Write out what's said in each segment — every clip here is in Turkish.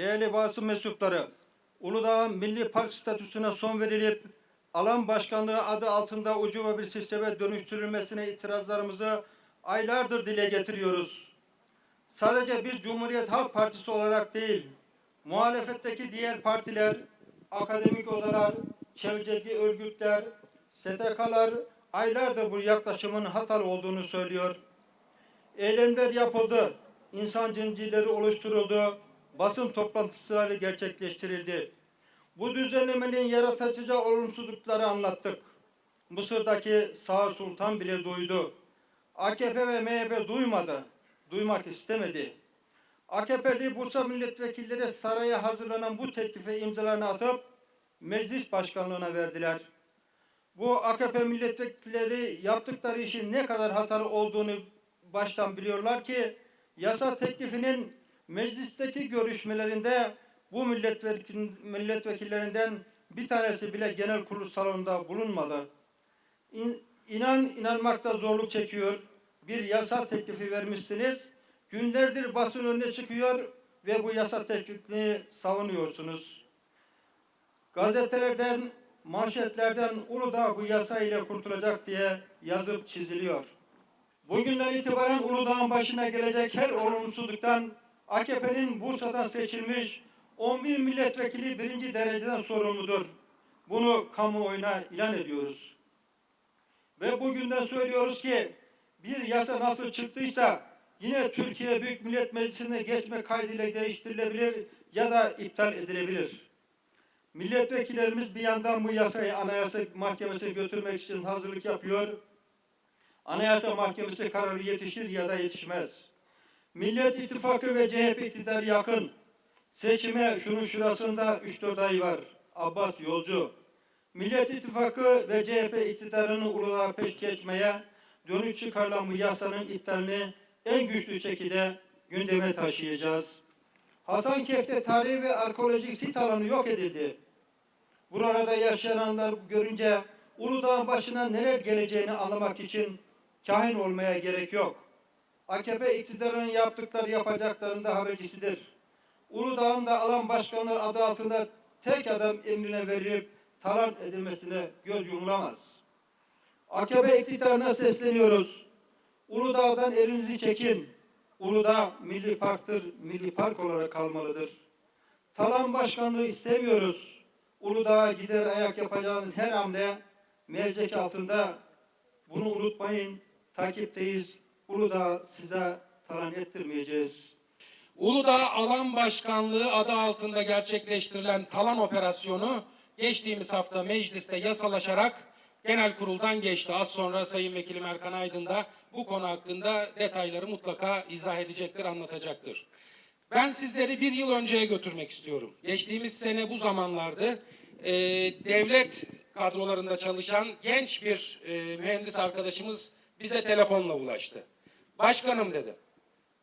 değerli basın mensupları, Uludağ'ın milli park statüsüne son verilip alan başkanlığı adı altında ucuva bir sisteme dönüştürülmesine itirazlarımızı aylardır dile getiriyoruz. Sadece bir Cumhuriyet Halk Partisi olarak değil, muhalefetteki diğer partiler, akademik odalar, çevreci örgütler, STK'lar aylardır bu yaklaşımın hatalı olduğunu söylüyor. Eylemler yapıldı, insan zincirleri oluşturuldu, basın toplantıları gerçekleştirildi. Bu düzenlemenin yaratacağı olumsuzlukları anlattık. Mısır'daki Sağ Sultan bile duydu. AKP ve MHP duymadı, duymak istemedi. AKP'li Bursa milletvekilleri saraya hazırlanan bu teklife imzalarını atıp meclis başkanlığına verdiler. Bu AKP milletvekilleri yaptıkları işin ne kadar hatalı olduğunu baştan biliyorlar ki yasa teklifinin meclisteki görüşmelerinde bu milletvekil, milletvekillerinden bir tanesi bile genel kurul salonunda bulunmadı. İn, inan inanmakta zorluk çekiyor. Bir yasa teklifi vermişsiniz. Günlerdir basın önüne çıkıyor ve bu yasa teklifini savunuyorsunuz. Gazetelerden, manşetlerden Uludağ bu yasa ile kurtulacak diye yazıp çiziliyor. Bugünden itibaren Uludağ'ın başına gelecek her olumsuzluktan AKP'nin Bursa'dan seçilmiş 11 milletvekili birinci dereceden sorumludur. Bunu kamuoyuna ilan ediyoruz. Ve bugünden söylüyoruz ki bir yasa nasıl çıktıysa yine Türkiye Büyük Millet Meclisi'ne geçme kaydıyla değiştirilebilir ya da iptal edilebilir. Milletvekillerimiz bir yandan bu yasayı Anayasa Mahkemesi'ne götürmek için hazırlık yapıyor. Anayasa Mahkemesi kararı yetişir ya da yetişmez. Millet İttifakı ve CHP iktidarı yakın. Seçime şunun şurasında 3-4 ay var. Abbas Yolcu. Millet İttifakı ve CHP iktidarını Uludağ'a peş geçmeye dönük çıkarılan bu yasanın iptalini en güçlü şekilde gündeme taşıyacağız. Hasankeyf'te tarihi ve arkeolojik sit alanı yok edildi. Burada yaşayanlar görünce Uludağ'ın başına neler geleceğini anlamak için kahin olmaya gerek yok. AKP iktidarının yaptıkları yapacaklarının da habercisidir. Uludağ'ın da alan başkanlığı adı altında tek adam emrine verilip talan edilmesine göz yumulamaz. AKP iktidarına sesleniyoruz. Uludağ'dan elinizi çekin. Uludağ milli parktır, milli park olarak kalmalıdır. Talan başkanlığı istemiyoruz. Uludağ'a gider ayak yapacağınız her hamle mercek altında. Bunu unutmayın. Takipteyiz. Uludağ size talan ettirmeyeceğiz. Uludağ Alan Başkanlığı adı altında gerçekleştirilen talan operasyonu geçtiğimiz hafta mecliste yasalaşarak genel kuruldan geçti. Az sonra Sayın Vekilim Erkan Aydın da bu konu hakkında detayları mutlaka izah edecektir, anlatacaktır. Ben sizleri bir yıl önceye götürmek istiyorum. Geçtiğimiz sene bu zamanlardı e, devlet kadrolarında çalışan genç bir e, mühendis arkadaşımız bize telefonla ulaştı. Başkanım dedi.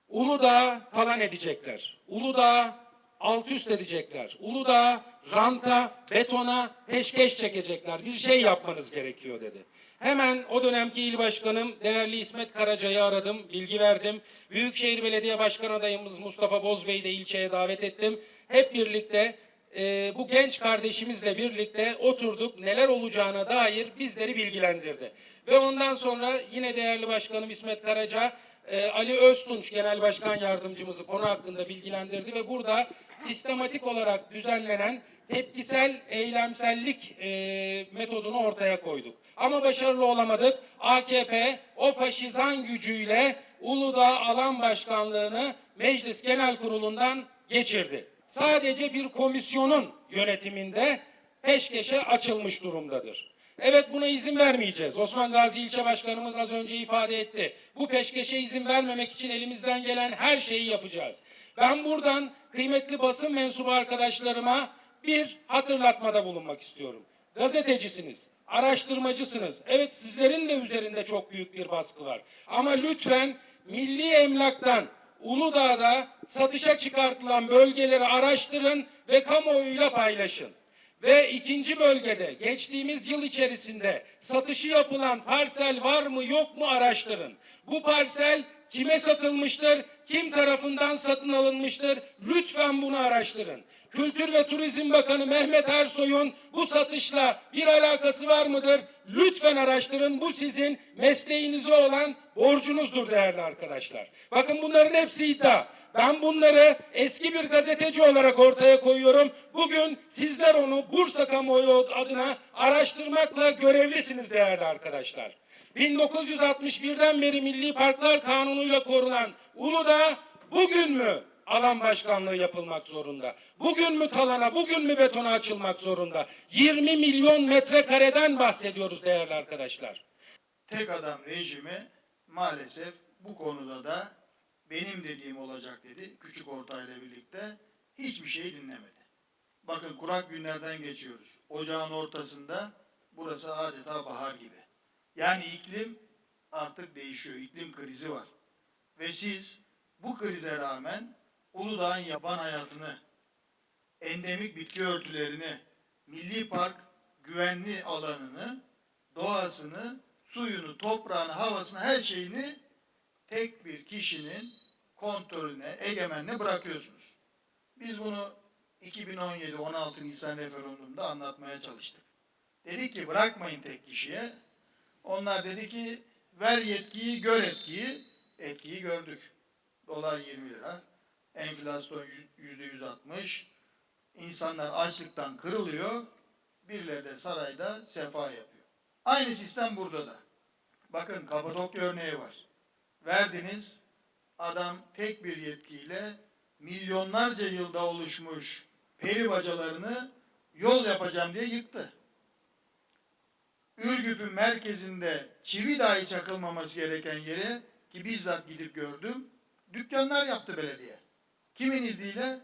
Uludağ talan edecekler. Uludağ alt üst edecekler. Uludağ ranta, betona peşkeş çekecekler. Bir şey yapmanız gerekiyor dedi. Hemen o dönemki il başkanım değerli İsmet Karaca'yı aradım, bilgi verdim. Büyükşehir Belediye Başkan adayımız Mustafa Bozbey'i de ilçeye davet ettim. Hep birlikte e, bu genç kardeşimizle birlikte oturduk. Neler olacağına dair bizleri bilgilendirdi. Ve ondan sonra yine değerli başkanım İsmet Karaca e, Ali Öztunç Genel Başkan Yardımcımızı konu hakkında bilgilendirdi ve burada sistematik olarak düzenlenen tepkisel eylemsellik e, metodunu ortaya koyduk. Ama başarılı olamadık. AKP o faşizan gücüyle Uludağ Alan Başkanlığını Meclis Genel Kurulu'ndan geçirdi. Sadece bir komisyonun yönetiminde peşkeşe açılmış durumdadır. Evet buna izin vermeyeceğiz. Osman Gazi ilçe başkanımız az önce ifade etti. Bu peşkeşe izin vermemek için elimizden gelen her şeyi yapacağız. Ben buradan kıymetli basın mensubu arkadaşlarıma bir hatırlatmada bulunmak istiyorum. Gazetecisiniz, araştırmacısınız. Evet sizlerin de üzerinde çok büyük bir baskı var. Ama lütfen milli emlaktan Uludağ'da satışa çıkartılan bölgeleri araştırın ve kamuoyuyla paylaşın. Ve ikinci bölgede geçtiğimiz yıl içerisinde satışı yapılan parsel var mı yok mu araştırın. Bu parsel kime satılmıştır, kim tarafından satın alınmıştır? Lütfen bunu araştırın. Kültür ve Turizm Bakanı Mehmet Ersoy'un bu satışla bir alakası var mıdır? Lütfen araştırın. Bu sizin mesleğinize olan borcunuzdur değerli arkadaşlar. Bakın bunların hepsi iddia. Ben bunları eski bir gazeteci olarak ortaya koyuyorum. Bugün sizler onu Bursa kamuoyu adına araştırmakla görevlisiniz değerli arkadaşlar. 1961'den beri Milli Parklar Kanunu'yla korunan Uludağ bugün mü alan başkanlığı yapılmak zorunda? Bugün mü talana, bugün mü betona açılmak zorunda? 20 milyon metrekareden bahsediyoruz değerli arkadaşlar. tek adam rejimi maalesef bu konuda da benim dediğim olacak dedi. Küçük ortayla birlikte hiçbir şey dinlemedi. Bakın kurak günlerden geçiyoruz. Ocağın ortasında burası adeta bahar gibi. Yani iklim artık değişiyor. İklim krizi var. Ve siz bu krize rağmen Uludağ'ın yaban hayatını, endemik bitki örtülerini, milli park güvenli alanını, doğasını, suyunu, toprağını, havasını, her şeyini tek bir kişinin kontrolüne, egemenliğine bırakıyorsunuz. Biz bunu 2017-16 Nisan referandumunda anlatmaya çalıştık. Dedik ki bırakmayın tek kişiye. Onlar dedi ki ver yetkiyi, gör etkiyi. Etkiyi gördük. Dolar 20 lira. Enflasyon yüzde 160. İnsanlar açlıktan kırılıyor. Birileri de sarayda sefa yapıyor. Aynı sistem burada da. Bakın Kapadokya örneği var. Verdiniz, adam tek bir yetkiyle milyonlarca yılda oluşmuş peri bacalarını yol yapacağım diye yıktı. Ürgüp'ün merkezinde çivi dahi çakılmaması gereken yere ki bizzat gidip gördüm, dükkanlar yaptı belediye. Kimin izniyle?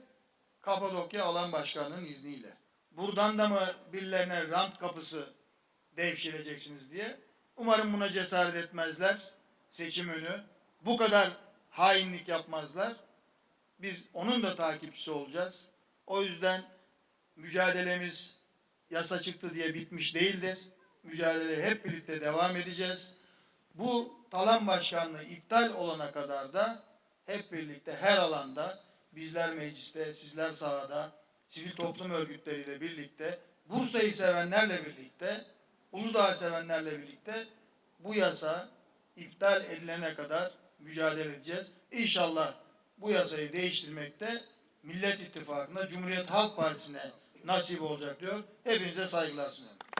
Kapadokya Alan Başkanı'nın izniyle. Buradan da mı birilerine rant kapısı devşireceksiniz diye. Umarım buna cesaret etmezler. Seçim önü. Bu kadar hainlik yapmazlar. Biz onun da takipçisi olacağız. O yüzden mücadelemiz yasa çıktı diye bitmiş değildir. Mücadeleye hep birlikte devam edeceğiz. Bu talan başkanlığı iptal olana kadar da hep birlikte her alanda bizler mecliste, sizler sahada, sivil toplum örgütleriyle birlikte, Bursa'yı sevenlerle birlikte, Uludağ'ı sevenlerle birlikte bu yasa iptal edilene kadar mücadele edeceğiz. İnşallah bu yasayı değiştirmekte Millet İttifakı'na, Cumhuriyet Halk Partisi'ne nasip olacak diyor. Hepinize saygılar sunuyorum.